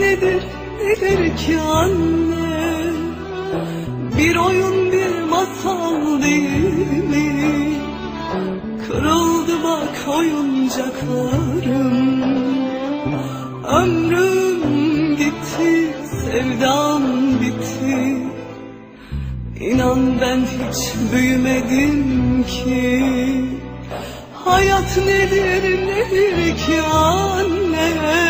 nedir nedir ki anne? Bir oyun bir masal değil mi? Kırıldı bak oyuncaklarım. Ömrüm gitti sevdam bitti. İnan ben hiç büyümedim ki. Hayat nedir nedir ki anne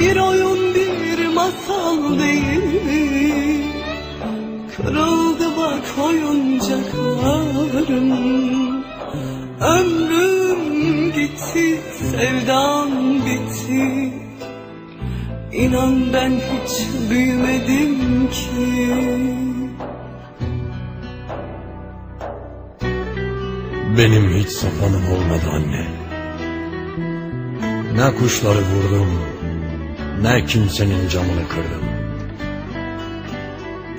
Bir oyun bir masal değil. Kırıldı bak oyuncaklarım Ömrüm gitti sevdam bitti. İnan ben hiç büyümedim ki. Benim hiç sapanım olmadı anne. Ne kuşları vurdum, ne kimsenin camını kırdım.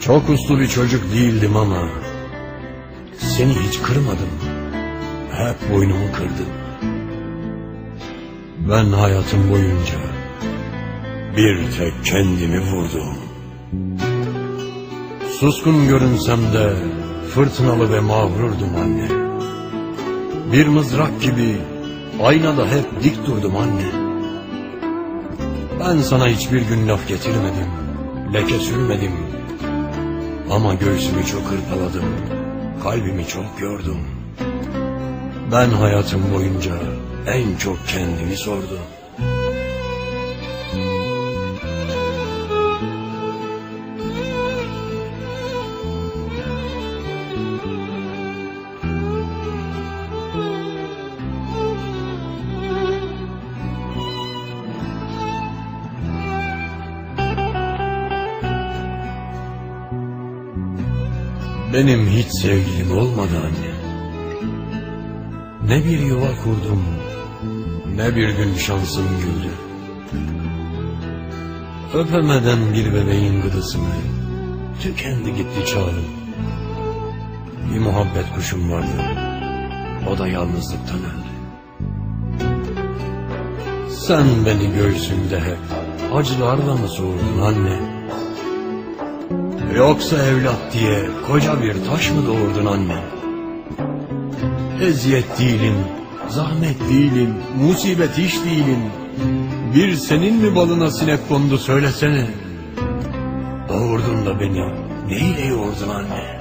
Çok uslu bir çocuk değildim ama seni hiç kırmadım. Hep boynumu kırdım. Ben hayatım boyunca bir tek kendimi vurdum. Suskun görünsem de fırtınalı ve mağrurdum anne. Bir mızrak gibi aynada hep dik durdum anne. Ben sana hiçbir gün laf getirmedim, leke sürmedim. Ama göğsümü çok hırpaladım, kalbimi çok yordum. Ben hayatım boyunca en çok kendimi sordum. Benim hiç sevgilim olmadı anne. Ne bir yuva kurdum, ne bir gün şansım güldü. Öpemeden bir bebeğin gıdısını, tükendi gitti çağrım. Bir muhabbet kuşum vardı, o da yalnızlıktan öldü. Sen beni göğsünde hep acılarla mı soğurdun anne? Yoksa evlat diye koca bir taş mı doğurdun anne? Eziyet değilim, zahmet değilim, musibet hiç değilim. Bir senin mi balına sinek kondu söylesene. Doğurdun da beni neyle yoğurdun anne?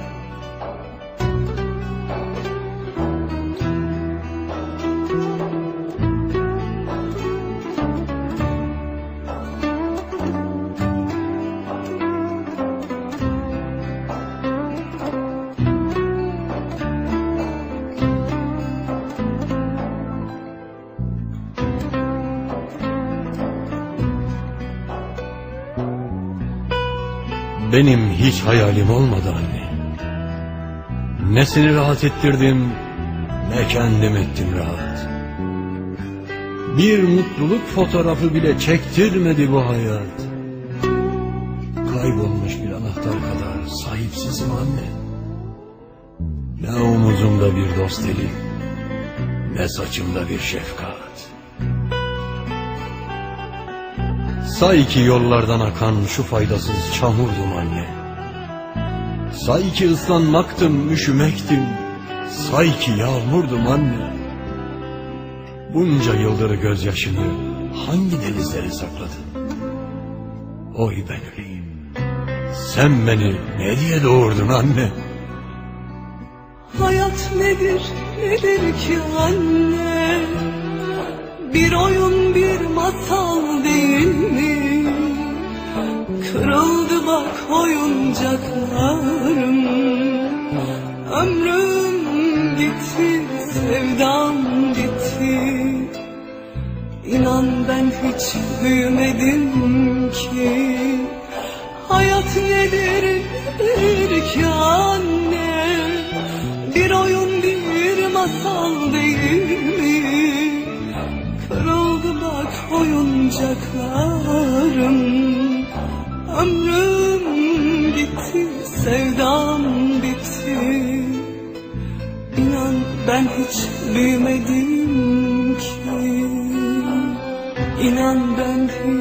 Benim hiç hayalim olmadı anne. Ne seni rahat ettirdim, ne kendim ettim rahat. Bir mutluluk fotoğrafı bile çektirmedi bu hayat. Kaybolmuş bir anahtar kadar sahipsizim anne. Ne omuzumda bir dost eli, ne saçımda bir şefkat. Say ki yollardan akan şu faydasız çamurdum anne. Say ki ıslanmaktım, üşümektim. Say ki yağmurdum anne. Bunca yıldır gözyaşını hangi denizlere sakladın? Oy ben öleyim. Sen beni ne diye doğurdun anne? Hayat nedir, nedir ki anne? Bir oyun, bir masal değil mi? Kırıldı bak oyuncaklarım Ömrüm gitti, sevdam gitti İnan ben hiç büyümedim ki Hayat nedir, nedir ki anne? Bir oyun, bir masal değil mi? Kırıldı bak oyuncaklarım Ömrüm gitti, sevdam bitti. İnan ben hiç büyümedim ki. İnan ben hiç